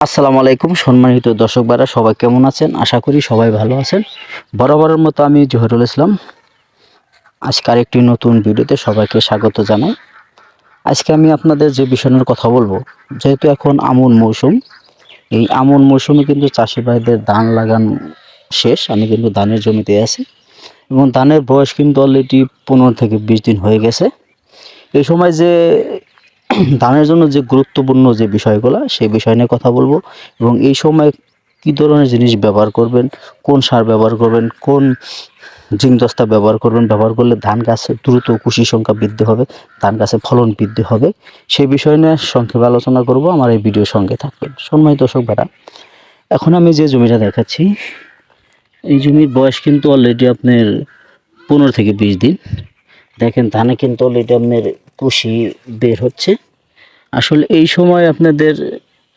আসসালামু আলাইকুম, সম্মানিত দর্শক বারা সবাই কেমন আছেন? আশা করি সবাই ভালো আছেন। বরাবরের মতো আমি জহিরুল ইসলাম। আজকে আরেকটি নতুন ভিডিওতে সবাইকে স্বাগত জানাই। আজকে আমি আপনাদের যে বিষয় নিয়ে কথা বলব, যেহেতু এখন আমন মৌসুম, এই আমন মৌসুমে কিন্তু চাষি ভাইদের ধান লাগান শেষ, আমি কিন্তু ধানের জমিতে আছি। এবং ধানের বয়স কিন্তু অলরেডি পনেরো থেকে বিশ দিন হয়ে গেছে। এই সময় যে ধানের জন্য যে গুরুত্বপূর্ণ যে বিষয়গুলো, সেই বিষয় নিয়ে কথা বলব এবং এই সময় কী ধরনের জিনিস ব্যবহার করবেন, কোন সার ব্যবহার করবেন, কোন জিঙ্ক দস্তা ব্যবহার করবেন, ব্যবহার করলে ধান গাছে দ্রুত কুশি সংখ্যা বৃদ্ধি হবে, ধান গাছে ফলন বৃদ্ধি হবে, সেই বিষয় নিয়ে সংক্ষেপে আলোচনা করব, আমার এই ভিডিওর সঙ্গে থাকবেন। সম্মানিত দর্শক বেটা এখন আমি যে জমিটা দেখাচ্ছি, এই জমির বয়স কিন্তু অলরেডি আপনার পনেরো থেকে বিশ দিন। দেখেন, ধানে কিন্তু অলরেডি আপনার কুশি বের হচ্ছে। আসলে এই সময় আপনাদের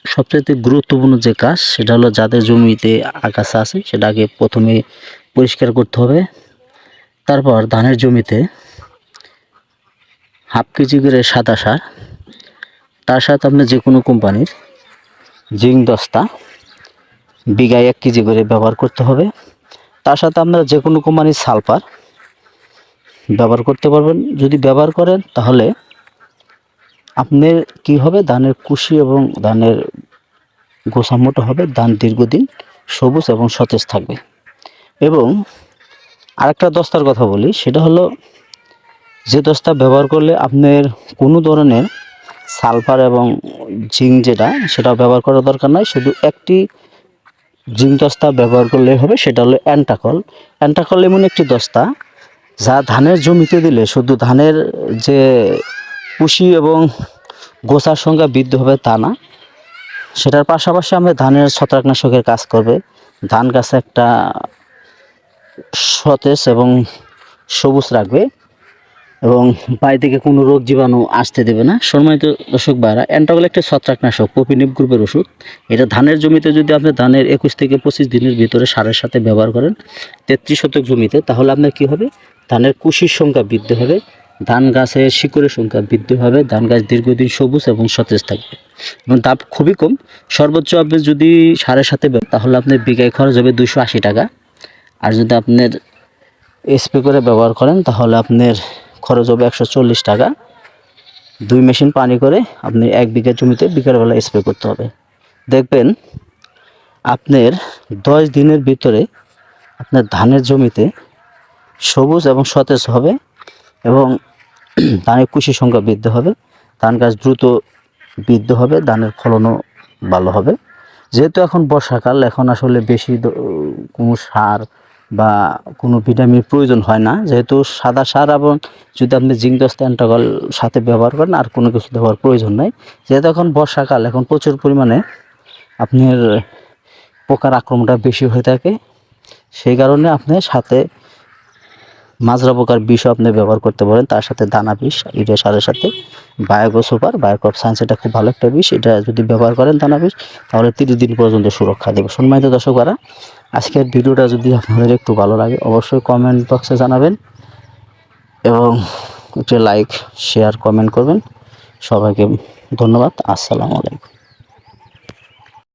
সবচেয়ে গুরুত্বপূর্ণ যে কাজ, সেটা হলো যাদের জমিতে আগাছা আছে, সেটাকে প্রথমে পরিষ্কার করতে হবে। তারপর ধানের জমিতে হাফ কেজি করে সাদা সার, তার সাথে আপনি যে কোনো কোম্পানির জিং দস্তা, বিঘায় এক কেজি করে ব্যবহার করতে হবে। তার সাথে আপনারা যে কোনো কোম্পানির সালফার ব্যবহার করতে পারবেন। যদি ব্যবহার করেন, তাহলে আপনার কি হবে? ধানের কুশি এবং ধানের গোছা মোটা হবে। ধান দীর্ঘদিন সবুজ এবং সতেজ থাকবে। এবং আরেকটা দস্তার কথা বলি, সেটা হলো যে দস্তা ব্যবহার করলে আপনার কোনো ধরনের সালফার এবং জিঙ্ক যেটা, সেটা ব্যবহার করার দরকার নাই। শুধু একটি জিঙ্ক দস্তা ব্যবহার করলে হবে, সেটা হলো অ্যান্টাকল। অ্যান্টাকল এমন একটি দস্তা যা ধানের জমিতে দিলে শুধু ধানের যে পুষি এবং গোছার সংখ্যা বৃদ্ধি হবে তা না, সেটার পাশাপাশি আমরা ধানের ছত্রাকনাশকের কাজ করবে। ধান গাছে একটা সতেজ এবং সবুজ রাখবে। এবং বাড়ি থেকে কোনো রোগ জীবাণু আসতে দেবে না। সম্মানিত দর্শক ভাইরা অ্যান্টাগল একটা ছত্রাকনাশক পপিনিপ গ্রুপের ওষুধ। এটা ধানের জমিতে যদি আপনি ধানের একুশ থেকে পঁচিশ দিনের ভিতরে সারের সাথে ব্যবহার করেন, তেত্রিশ শতক জমিতে, তাহলে আপনার কি হবে? ধানের কুশির সংখ্যা বৃদ্ধি হবে, ধান গাছের শিকড়ের সংখ্যা বৃদ্ধি হবে, ধান গাছ দীর্ঘদিন সবুজ এবং সতেজ থাকবে। এবং দাম খুবই কম। সর্বোচ্চ আপনি যদি সারের সাথে তাহলে আপনার বিঘায় খরচ হবে দুশো টাকা। আর যদি আপনার স্প্রে করে ব্যবহার করেন, তাহলে আপনার খরচ হবে একশো চল্লিশ টাকা। দুই মেশিন পানি করে আপনি এক বিঘা জমিতে বিকালবেলা স্প্রে করতে হবে। দেখবেন আপনার দশ দিনের ভিতরে আপনার ধানের জমিতে সবুজ এবং সতেজ হবে এবং ধানের কুশি সংখ্যা বৃদ্ধি হবে। ধান গাছ দ্রুত বৃদ্ধি হবে, ধানের ফলনও ভালো হবে। যেহেতু এখন বর্ষাকাল, এখন আসলে বেশি কোনো সার বা কোনো ভিটামিন প্রয়োজন হয় না। যেহেতু সাদা সার এবং যদি আপনি জিঙ্ক দস্তা অ্যান্টাগল সাথে ব্যবহার করেন, আর কোনো কিছু দেওয়ার প্রয়োজন নাই। যেহেতু এখন বর্ষাকাল, এখন প্রচুর পরিমাণে আপনার পোকার আক্রমণটা বেশি হয়ে থাকে। সেই কারণে আপনি সাথে মাজরা পোকার বিষও আপনি ব্যবহার করতে পারেন। তার সাথে দানা বিষ, ইউরিয়া সারের সাথে। বায়োগো সুপার বায়োক্রপ সায়েন্স এটা খুব ভালো একটা বিষ। এটা যদি ব্যবহার করেন দানা বিষ, তাহলে তিরিশ দিন পর্যন্ত সুরক্ষা দেবে। সম্মানিত দর্শকরা আজকের ভিডিওটা যদি আপনাদের একটু ভালো লাগে, অবশ্যই কমেন্ট বক্সে জানাবেন এবং একটু লাইক শেয়ার কমেন্ট করবেন। সবাইকে ধন্যবাদ। আসসালামু আলাইকুম।